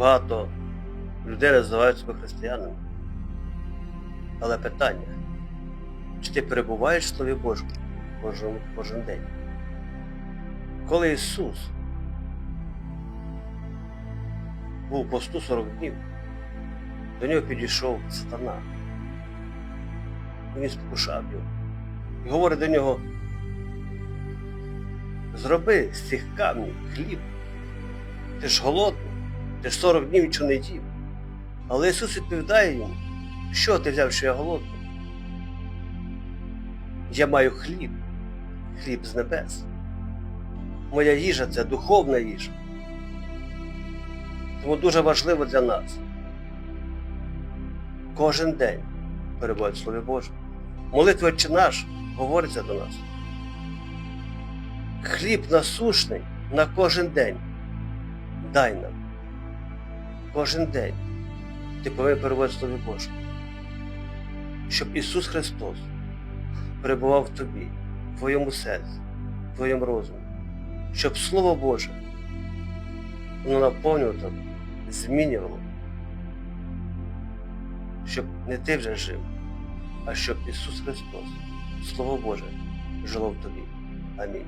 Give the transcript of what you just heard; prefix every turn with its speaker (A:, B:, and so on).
A: Багато людей називають себе християнами. Але питання, чи ти перебуваєш в Слові Божому кожен, кожен день? Коли Ісус був по 140 днів, до нього підійшов сатана. Він спокушав його. І говорить до нього, зроби з цих камнів хліб. Ти ж голодний, ти 40 днів нічого не їв. Але Ісус відповідає йому, що ти взяв, що я голодний? Я маю хліб, хліб з небес. Моя їжа це духовна їжа. Тому дуже важливо для нас кожен день перебувати в Слові Божому. Молитва «Отче наш говориться до нас. Хліб насушний на кожен день. Дай нам. Кожен день ти повинен перебувати в Божому. Щоб Ісус Христос перебував в тобі, в твоєму серці, в твоєму розумі. Щоб Слово Боже воно наповнювало тебе, змінювало. Щоб не ти вже жив, а щоб Ісус Христос, Слово Боже, жило в тобі. Амінь.